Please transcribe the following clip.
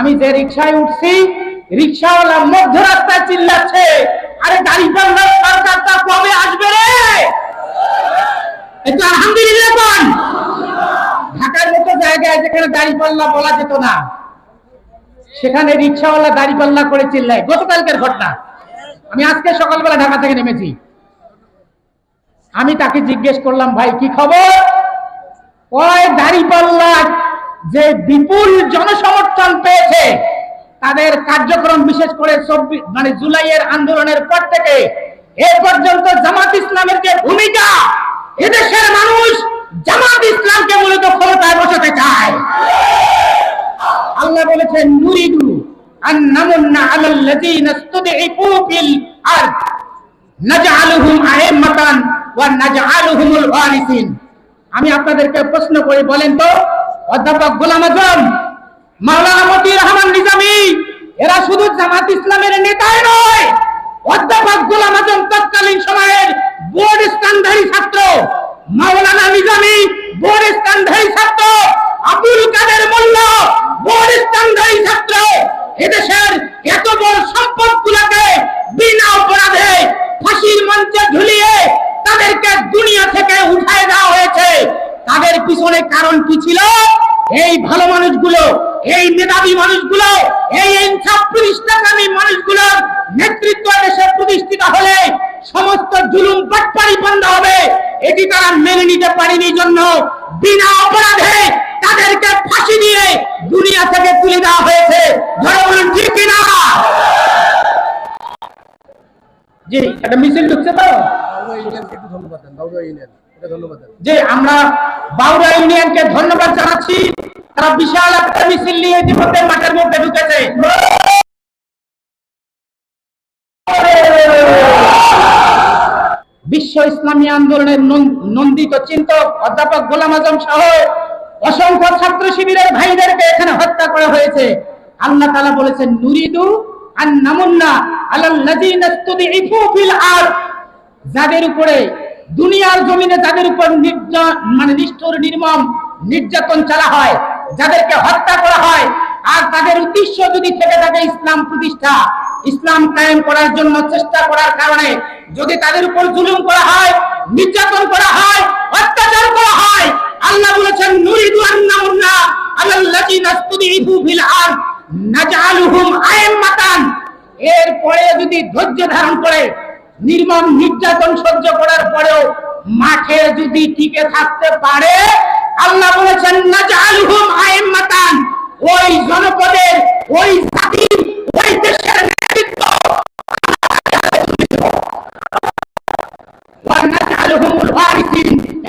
আমি যে রিক্সায় উঠছি রিক্সাওয়ালা মধ্য রাস্তায় চিল্লাচ্ছে, আরে গাড়ি পাল্লার সরকারটা কবে আসবে রে? একটু আলহামদুলিল্লাহ কোন ঢাকার মতো জায়গায় যেখানে দাড়ি পাল্লা বলা যেত না, সেখানে রিক্সাওয়ালা দাড়ি পাল্লা করে চিল্লায়। গতকালকের ঘটনা। আমি আজকে সকালবেলা ঢাকা থেকে নেমেছি। আমি তাকে জিজ্ঞেস করলাম, ভাই, কি খবর? ওই দাড়ি পাল্লা যে বিপুল জনসমর্থন পেয়েছে। তাদের কার্যক্রম বিশেষ করে চব্বিশ মানে জুলাইয়ের আন্দোলনের পর থেকে এ পর্যন্ত জামাত ইসলামের যে ভূমিকা এদেশের মানুষ জামাত ইসলামকে মূলত ক্ষমতায় বসাতে চায়। আল্লাহ বলেছেন, নুরিদু আন আমি আপনাদেরকে প্রশ্ন করি, বলেন তো, অধ্যাপক গোলাম আজম মাওলানা মতিউর রহমান নিজামী, এরা শুধু জামাত ইসলামের নেতাই নয়, অধ্যাপক গোলাম আজম তৎকালীন সময়ের বোর্ড স্থানধারী ছাত্র। মাওলানা নিজামী, বোর্ড স্থানধারী ছাত্র। আব্দুল কাদের মোল্লা, বোর্ড স্থানধারী ছাত্র। এদেশের এত বড় সম্পদ গুলাকে বিনা অপরাধে ফাঁসির মঞ্চে ঝুলিয়ে তাদেরকে দুনিয়া থেকে উঠায় দেওয়া হয়েছে। তাদের পিছনে কারণ কি ছিল? এই ভালো মানুষগুলো এই মেধাবী মানুষগুলো এই ইনসাফ প্রতিষ্ঠাকামী মানুষগুলোর নেতৃত্ব দেশে প্রতিষ্ঠিত হলে সমস্ত জুলুম বাটপাড়ি বন্ধ হবে। এটি তারা মেনে নিতে পারেনি জন্য বিনা অপরাধে তাদেরকে ফাঁসি দিয়ে দুনিয়া থেকে তুলে দেওয়া হয়েছে। ধরে বলুন ঠিক কিনা জি একটা মিছিল ঢুকছে তো? ধন্যবাদ ধন্যবাদ যে আমরা বাউরা ইউনিয়নকে ধন্যবাদ জানাচ্ছি। তারা বিশাল একটা মিছিল নিয়ে ইতিমধ্যে মাঠের মধ্যে ঢুকেছে। বিশ্ব ইসলামী আন্দোলনের নন্দিত চিন্তক, অধ্যাপক গোলাম আজম সহ অসংখ্য ছাত্র শিবিরের ভাইদেরকে এখানে হত্যা করা হয়েছে। আল্লাহ তাআলা বলেছেন, নুরিদু আর নামুন্না যাদের উপরে, দুনিয়ার জমিনে যাদের উপর মানে নিষ্ঠুর নির্মম নির্যাতন চালা হয় যাদেরকে হত্যা করা হয়, আর তাদের উদ্দেশ্য যদি থেকে থাকে ইসলাম প্রতিষ্ঠা, ইসলাম কায়েম করার জন্য চেষ্টা করার কারণে যদি তাদের উপর জুলুম করা হয়, নির্যাতন করা হয়, অত্যাচার করা হয়, আল্লাহ বলেছেন, নুরিদু আন্নাউন্না আলাল্লাযিনা ইসতুদঈফু ফিল আরদ, নাজআলুহুম আইম্মাতান। এরপরে যদি ধৈর্য ধারণ করে, নির্মম নির্যাতন সহ্য করার পরেও মাঠে যদি টিকে থাকতে পারে, আল্লাহ বলেছেন নাজআলুহুম